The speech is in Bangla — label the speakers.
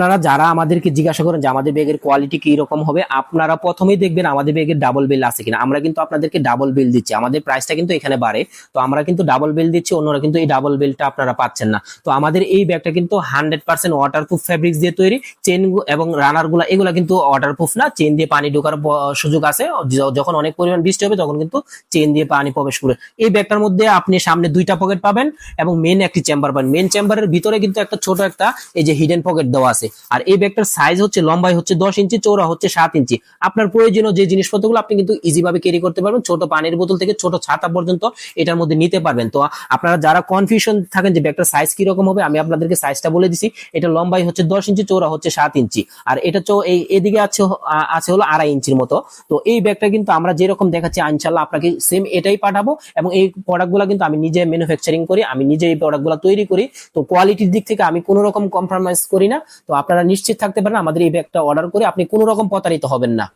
Speaker 1: আপনারা যারা আমাদেরকে জিজ্ঞাসা করেন যে আমাদের ব্যাগের কোয়ালিটি কি রকম হবে, আপনারা প্রথমেই দেখবেন আমাদের ব্যাগের ডাবল বিল আছে কিনা। আমরা কিন্তু আপনাদেরকে ডাবল বিল দিচ্ছি। আমাদের প্রাইসটা কিন্তু এখানে বাড়ে। তো আমরা কিন্তু ডাবল বিল দিচ্ছি, অন্যরা কিন্তু এই ডাবল বিলটা আপনারা পাচ্ছেন না। তো আমাদের এই ব্যাগটা কিন্তু হান্ড্রেড পার্সেন্ট ওয়াটারপ্রুফ ফ্যাব্রিক্স দিয়ে তৈরি। চেন এবং রানারগুলা, এগুলা কিন্তু ওয়াটারপ্রুফ না। চেন দিয়ে পানি ঢোকার সুযোগ আছে। যখন অনেক পরিমাণ বৃষ্টি হবে, তখন কিন্তু চেন দিয়ে পানি প্রবেশ করে। এই ব্যাগটার মধ্যে আপনি সামনে দুইটা পকেট পাবেন এবং মেন একটি চেম্বার পাবেন। মেন চেম্বারের ভিতরে কিন্তু একটা ছোট একটা এই যে হিডেন পকেট দেওয়া আছে। আর এই ব্যাগটার সাইজ হচ্ছে, লম্বাই হচ্ছে দশ ইঞ্চি চৌড়া হচ্ছে সাত ইঞ্চি। আপনার প্রয়োজনীয় যে জিনিসপত্রগুলো আপনি কিন্তু ইজি ভাবে ক্যারি করতে পারবেন, ছোট পানির বোতল থেকে ছোট ছাতা পর্যন্ত এটার মধ্যে নিতে পারবেন। তো আপনারা যারা কনফিউশন থাকেন যে ব্যাগটার সাইজ কি রকম হবে, আমি আপনাদেরকে সাইজটা বলে দিছি। এটা লম্বাই হচ্ছে দশ ইঞ্চি চৌড়া হচ্ছে সাত ইঞ্চি। আর এটা এই এদিকে আছে আছে হলো আড়াই ইঞ্চির মতো। তো এই ব্যাগটা কিন্তু আমরা যেরকম দেখাচ্ছি ইনশাল্লাহ আপনাকে সেম এটাই পাঠাবো। এবং এই প্রোডাক্টগুলো কিন্তু আমি নিজে ম্যানুফ্যাকচারিং করি, আমি নিজে এই প্রোডাক্টগুলো তৈরি করি। তো কোয়ালিটির দিক থেকে আমি কোনো রকম কম্প্রোমাইজ করি না। তো আপনারা নিশ্চিত থাকতে পারেন আমাদের এই ব্যাগটা অর্ডার করে আপনি কোনো রকম প্রতারিত হবেন না।